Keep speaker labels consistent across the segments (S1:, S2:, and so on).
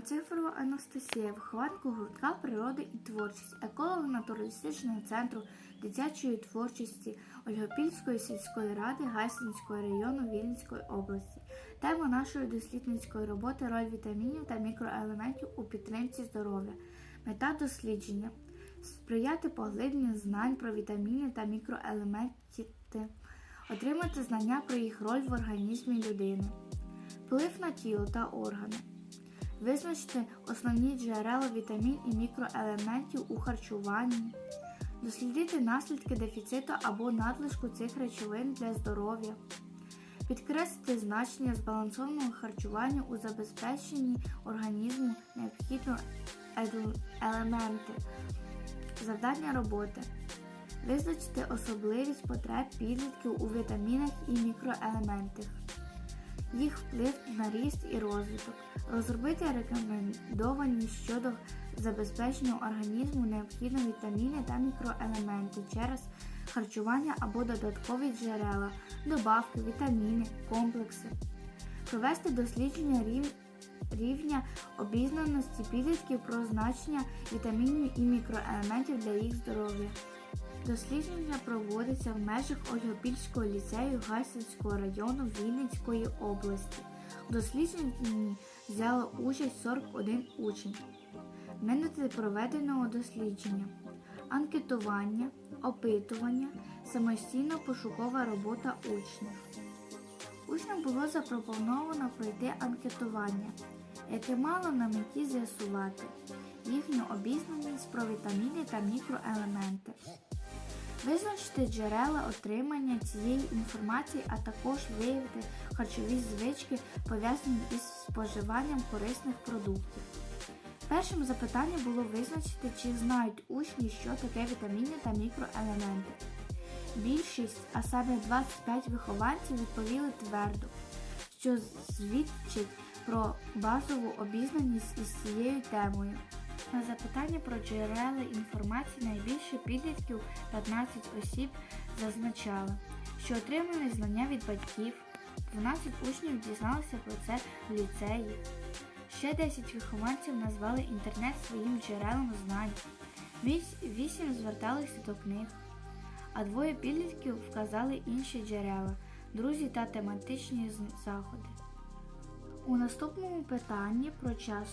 S1: Анцифрова Анастасія, вихованка гуртка природи і творчість, еколог натуралістичного центру дитячої творчості Ольгопільської сільської ради Гайсинського району Вінницької області. Тема нашої дослідницької роботи роль вітамінів та мікроелементів у підтримці здоров'я. Мета дослідження сприяти поглибленню знань про вітаміни та мікроелементи, отримати знання про їх роль в організмі людини, вплив на тіло та органи. Визначити основні джерела вітамін і мікроелементів у харчуванні, дослідити наслідки дефіциту або надлишку цих речовин для здоров'я, підкреслити значення збалансованого харчування у забезпеченні організму необхідно елементи, завдання роботи, визначити особливість потреб підлітків у вітамінах і мікроелементах їх вплив на ріст і розвиток, розробити рекомендовані щодо забезпечення організму необхідні вітаміни та мікроелементи через харчування або додаткові джерела, добавки, вітаміни, комплекси, провести дослідження рів- рівня обізнаності підлітків про значення вітамінів і мікроелементів для їх здоров'я. Дослідження проводиться в межах Ольгопільського ліцею Гайсинського району Вінницької області. У дослідженні взяло участь 41 учень. Методи проведеного дослідження, анкетування, опитування, самостійно пошукова робота учнів. Учням було запропоновано пройти анкетування, яке мало на меті з'ясувати їхню обізнаність про вітаміни та мікроелементи. Визначити джерела отримання цієї інформації, а також виявити харчові звички, пов'язані із споживанням корисних продуктів. Першим запитання було визначити, чи знають учні, що таке вітаміни та мікроелементи. Більшість, а саме 25 вихованців, відповіли твердо, що свідчить про базову обізнаність із цією темою. На запитання про джерела інформації найбільше підлітків 15 осіб зазначали, що отримали знання від батьків, 12 учнів дізналися про це в ліцеї. Ще 10 вихованців назвали інтернет своїм джерелом знань, 8 зверталися до книг, а двоє підлітків вказали інші джерела, друзі та тематичні заходи. У наступному питанні про час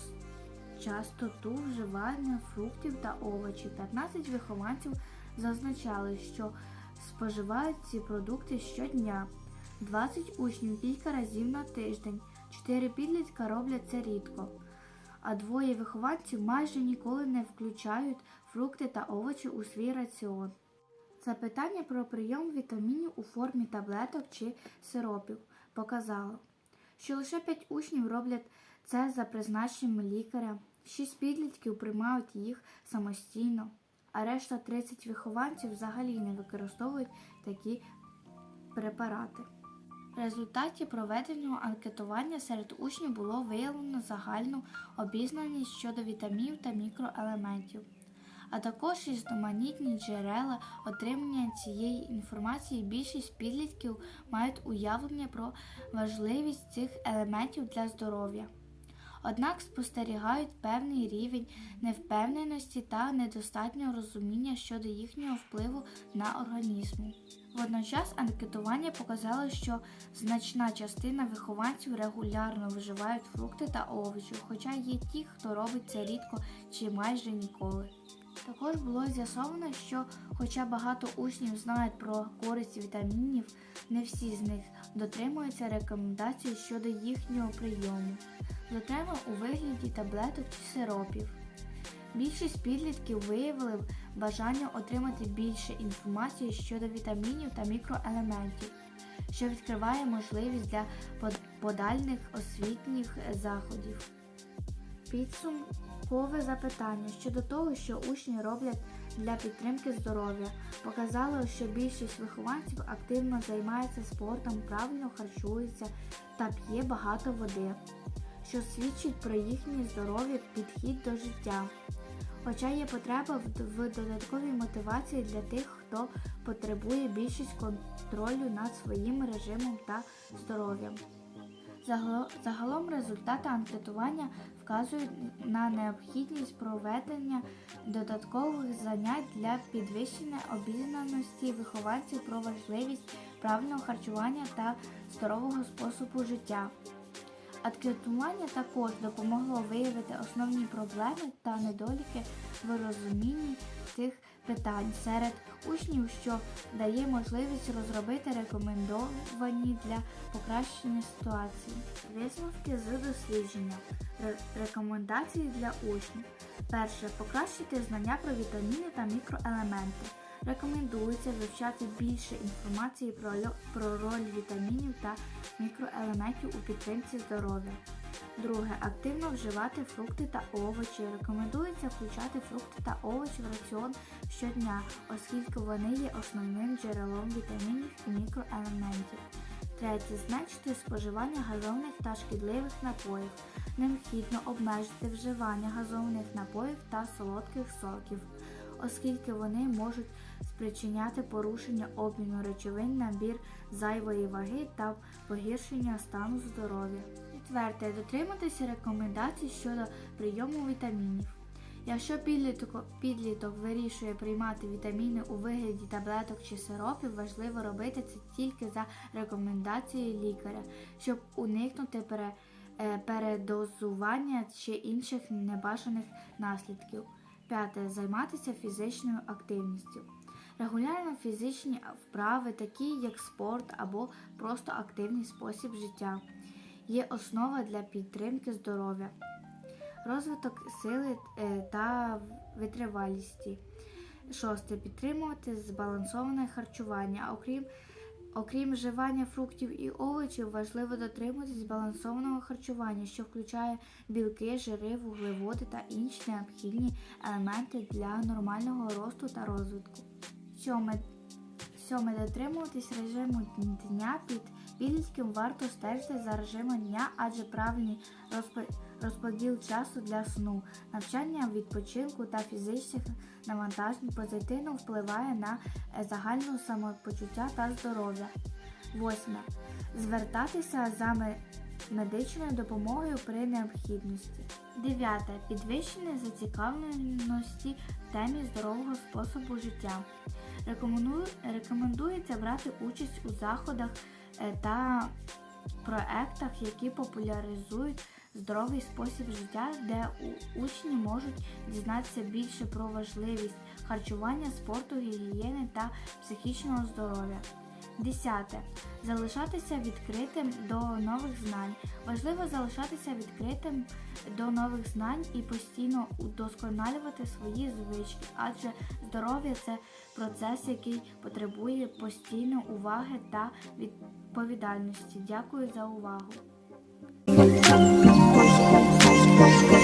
S1: частоту вживання фруктів та овочів. 15 вихованців зазначали, що споживають ці продукти щодня, 20 учнів кілька разів на тиждень, 4 підлітка роблять це рідко, а двоє вихованців майже ніколи не включають фрукти та овочі у свій раціон. Запитання про прийом вітамінів у формі таблеток чи сиропів показало, що лише 5 учнів роблять це за призначенням лікаря, 6 підлітків приймають їх самостійно, а решта 30 вихованців взагалі не використовують такі препарати. В результаті проведеного анкетування серед учнів було виявлено загальну обізнаність щодо вітамінів та мікроелементів, а також різноманітні джерела отримання цієї інформації. Більшість підлітків мають уявлення про важливість цих елементів для здоров'я. Однак спостерігають певний рівень невпевненості та недостатнього розуміння щодо їхнього впливу на організм. Водночас анкетування показало, що значна частина вихованців регулярно вживають фрукти та овочі, хоча є ті, хто робить це рідко чи майже ніколи. Також було з'ясовано, що, хоча багато учнів знають про користь вітамінів, не всі з них дотримуються рекомендацій щодо їхнього прийому, зокрема у вигляді таблеток чи сиропів. Більшість підлітків виявили бажання отримати більше інформації щодо вітамінів та мікроелементів, що відкриває можливість для под- подальних освітніх заходів. Підсумкове запитання щодо того, що учні роблять для підтримки здоров'я, показало, що більшість вихованців активно займається спортом, правильно харчується та п'є багато води, що свідчить про їхній здоровий підхід до життя. Хоча є потреба в додатковій мотивації для тих, хто потребує більшість контролю над своїм режимом та здоров'ям. Загалом результати анкетування вказують на необхідність проведення додаткових занять для підвищення обізнаності вихованців про важливість правильного харчування та здорового способу життя. Анкетування також допомогло виявити основні проблеми та недоліки в розумінні цих питань серед учнів, що дає можливість розробити рекомендовані для покращення ситуації. Висновки з дослідження. Рекомендації для учнів. Перше. Покращити знання про вітаміни та мікроелементи. Рекомендується вивчати більше інформації про, про роль вітамінів та мікроелементів у підтримці здоров'я. Друге. Активно вживати фрукти та овочі. Рекомендується включати фрукти та овочі в раціон щодня, оскільки вони є основним джерелом вітамінів і мікроелементів. Третє. Зменшити споживання газованих та шкідливих напоїв. Необхідно обмежити вживання газованих напоїв та солодких соків, оскільки вони можуть спричиняти порушення обміну речовин, набір зайвої ваги та погіршення стану здоров'я. Четверте. Дотриматися рекомендацій щодо прийому вітамінів. Якщо підліток, підліток вирішує приймати вітаміни у вигляді таблеток чи сиропів, важливо робити це тільки за рекомендацією лікаря, щоб уникнути е, передозування чи інших небажаних наслідків. П'яте. Займатися фізичною активністю. Регулярно фізичні вправи, такі як спорт або просто активний спосіб життя, є основа для підтримки здоров'я розвиток сили е, та витривалісті. Шосте. Підтримувати збалансоване харчування. Окрім, окрім вживання фруктів і овочів, важливо дотримуватись збалансованого харчування, що включає білки, жири, вуглеводи та інші необхідні елементи для нормального росту та розвитку. Сьоме. Сьоме. Дотримуватись режиму дня під підлітком варто стежити за режимом дня, адже правильний розпо- розподіл часу для сну, навчання, відпочинку та фізичних навантажень позитивно впливає на е, загальне самопочуття та здоров'я. Восьме. Звертатися за медичною допомогою при необхідності. Дев'яте. Підвищення зацікавленості в темі здорового способу життя. Рекомендується брати участь у заходах е, та проектах, які популяризують здоровий спосіб життя, де учні можуть дізнатися більше про важливість харчування, спорту, гігієни та психічного здоров'я. Десяте. Залишатися відкритим до нових знань. Важливо залишатися відкритим до нових знань і постійно удосконалювати свої звички, адже здоров'я це процес, який потребує постійної уваги та відповідальності. Дякую за увагу. Thank.